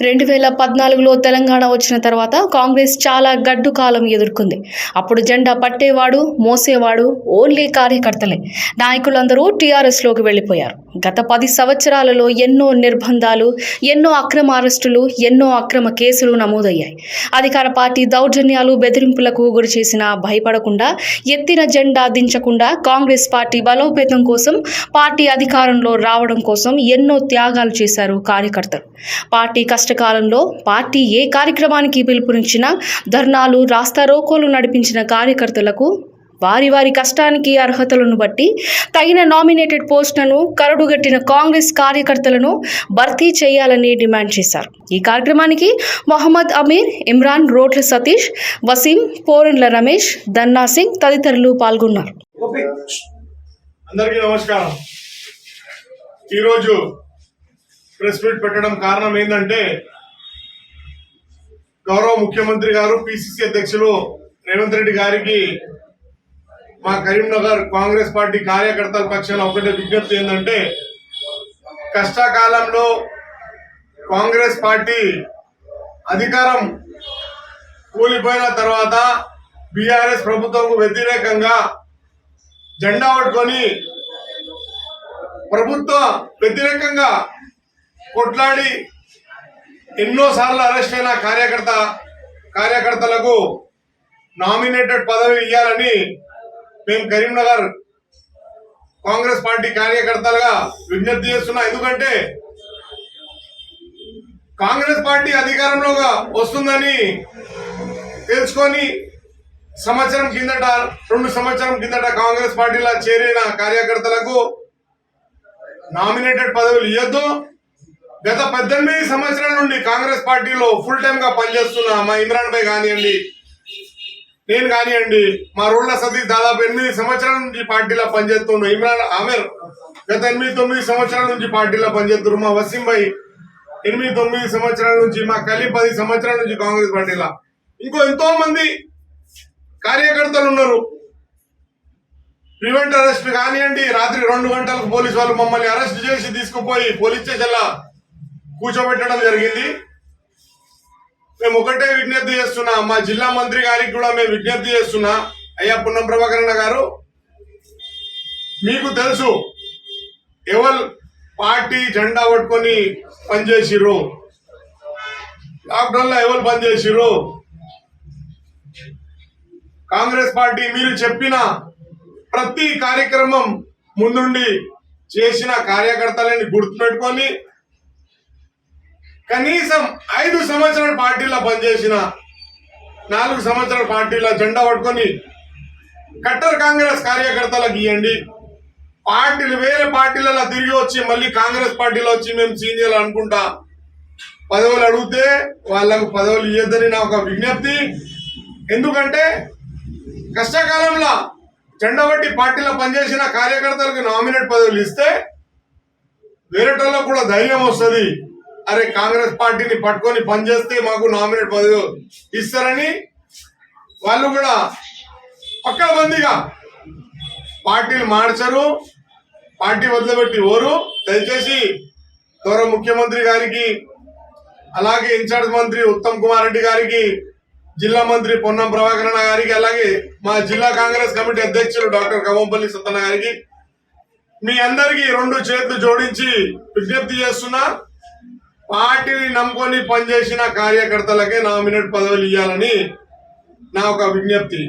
రెండు వేల పద్నాలుగులో తెలంగాణ వచ్చిన తర్వాత కాంగ్రెస్ చాలా గడ్డు కాలం ఎదుర్కొంది. అప్పుడు జెండా పట్టేవాడు మోసేవాడు ఓన్లీ కార్యకర్తలే. నాయకులందరూ టీఆర్ఎస్లోకి వెళ్ళిపోయారు. గత పది సంవత్సరాలలో ఎన్నో నిర్బంధాలు ఎన్నో అక్రమ అరెస్టులు ఎన్నో అక్రమ కేసులు నమోదయ్యాయి. అధికార పార్టీ దౌర్జన్యాలు బెదిరింపులకు గురి చేసినా భయపడకుండా ఎత్తిన జెండా దించకుండా కాంగ్రెస్ పార్టీ బలోపేతం కోసం పార్టీ అధికారంలో రావడం కోసం ఎన్నో త్యాగాలు చేశారు కార్యకర్తలు. పార్టీ కష్ట కష్టకాలంలో పార్టీ ఏ కార్యక్రమానికి పిలుపునిచ్చినా ధర్నాలు రాస్తారోకోలు నడిపించిన కార్యకర్తలకు వారి వారి కష్టానికి అర్హతలను బట్టి తగిన నామినేటెడ్ పోస్టులను కరడుగట్టిన కాంగ్రెస్ కార్యకర్తలను భర్తీ చేయాలని డిమాండ్ చేశారు. ఈ కార్యక్రమానికి మొహమ్మద్ అమీర్ ఇమ్రాన్ రోట్ల సతీష్ వసీం పోరెండ్ల రమేష్ దన్నా సింగ్ తదితరులు పాల్గొన్నారు. అందరికీ నమస్కారం. ఈరోజు ప్రెస్ మీట్ పెట్టడం కారణం ఏంటంటే గౌరవ ముఖ్యమంత్రి గారు పిసిసి అధ్యక్షులు రేవంత్ రెడ్డి గారికి మా కరీంనగర్ కాంగ్రెస్ పార్టీ కార్యకర్తల పక్షాన ఒకటే విజ్ఞప్తి ఏంటంటే కష్టకాలంలో కాంగ్రెస్ పార్టీ అధికారం కూలిపోయిన తర్వాత బీఆర్ఎస్ ప్రభుత్వంకు వ్యతిరేకంగా జెండా పట్టుకొని ప్రభుత్వ వ్యతిరేకంగా కొట్లాడి ఎన్నోసార్లు అరెస్ట్ అయిన కార్యకర్త కార్యకర్తలకు నామినేటెడ్ పదవి ఇవ్వాలని మేము కరీంనగర్ కాంగ్రెస్ పార్టీ కార్యకర్తలుగా విజ్ఞప్తి చేస్తున్నా. ఎందుకంటే కాంగ్రెస్ పార్టీ అధికారంలోగా వస్తుందని తెలుసుకొని సంవత్సరం కిందట రెండు సంవత్సరం కిందట కాంగ్రెస్ పార్టీలో చేరిన కార్యకర్తలకు నామినేటెడ్ పదవులు ఇవ్వద్దు గత పద్దెనిమిది సంవత్సరాల నుండి కాంగ్రెస్ పార్టీలో ఫుల్ టైమ్గా పనిచేస్తున్న మా ఇమ్రాన్ భాయ్ కానివ్వండి నేను కానివ్వండి మా రోడ్ల సతీష్ దాదాపు ఎనిమిది సంవత్సరాల నుంచి పార్టీలో పనిచేస్తుండ్రు ఇమ్రాన్ ఆమెర్ గత ఎనిమిది తొమ్మిది సంవత్సరాల నుంచి పార్టీలో పనిచేస్తున్నారు మా వసీం భాయ్ ఎనిమిది తొమ్మిది సంవత్సరాల నుంచి మా కలి పది సంవత్సరాల నుంచి కాంగ్రెస్ పార్టీలో. ఇంకో ఎంతో మంది కార్యకర్తలు ఉన్నారు. ప్రివెంట్ అరెస్ట్ కానివ్వండి రాత్రి రెండు గంటలకు పోలీసు వాళ్ళు మమ్మల్ని అరెస్ట్ చేసి తీసుకుపోయి పోలీస్ స్టేషన్లో కూర్చోబెట్టడం జరిగింది. మేము ఒకటే విజ్ఞప్తి చేస్తున్నా మా జిల్లా మంత్రి గారికి కూడా మేము విజ్ఞప్తి చేస్తున్నా. అయ్యా పున్నం ప్రభాకరణ గారు మీకు తెలుసు ఎవరు పార్టీ జెండా పట్టుకొని పనిచేసిర్రు. లాక్డౌన్లో ఎవరు పనిచేసిర్రు? కాంగ్రెస్ పార్టీ మీరు చెప్పిన ప్రతి కార్యక్రమం ముందుండి చేసిన కార్యకర్తలని గుర్తుపెట్టుకొని కనీసం ఐదు సంవత్సరాల పార్టీలో పనిచేసిన నాలుగు సంవత్సరాల పార్టీలో జెండా పట్టుకొని కట్టర్ కాంగ్రెస్ కార్యకర్తలకు ఇవ్వండి పార్టీలు వేరే పార్టీలలో తిరిగి వచ్చి మళ్ళీ కాంగ్రెస్ పార్టీలో వచ్చి మేము సీనియర్లు అనుకుంటా. పదవులు అడిగితే వాళ్ళకు పదవులు ఇవ్వద్దని నా ఒక విజ్ఞప్తి. ఎందుకంటే కష్టకాలంలో జెండా బట్టి పార్టీలో పనిచేసిన కార్యకర్తలకు నామినేట్ పదవులు ఇస్తే వేరేటోళ్ళకు కూడా ధైర్యం వస్తుంది. అరే కాంగ్రెస్ పార్టీని పట్టుకొని పనిచేస్తే మాకు నామినేట్ పదవి ఇస్తారని వాళ్ళు కూడా పక్కబందిగా పార్టీలు మార్చరు పార్టీ వదిలిపెట్టి ఓరు. దయచేసి గౌరవ ముఖ్యమంత్రి గారికి అలాగే ఇన్ఛార్జ్ మంత్రి ఉత్తమ్ కుమార్ రెడ్డి గారికి జిల్లా మంత్రి పొన్నం ప్రభాకరణ గారికి అలాగే మా జిల్లా కాంగ్రెస్ కమిటీ అధ్యక్షులు డాక్టర్ కవంపల్లి సత్తన్న గారికి మీ అందరికీ రెండు చేతులు జోడించి విజ్ఞప్తి చేస్తున్నా. పార్టీని నమ్ముకొని పనిచేసిన కార్యకర్తలకే నామినేట్ పదవులు ఇవ్వాలని నా ఒక విజ్ఞప్తి.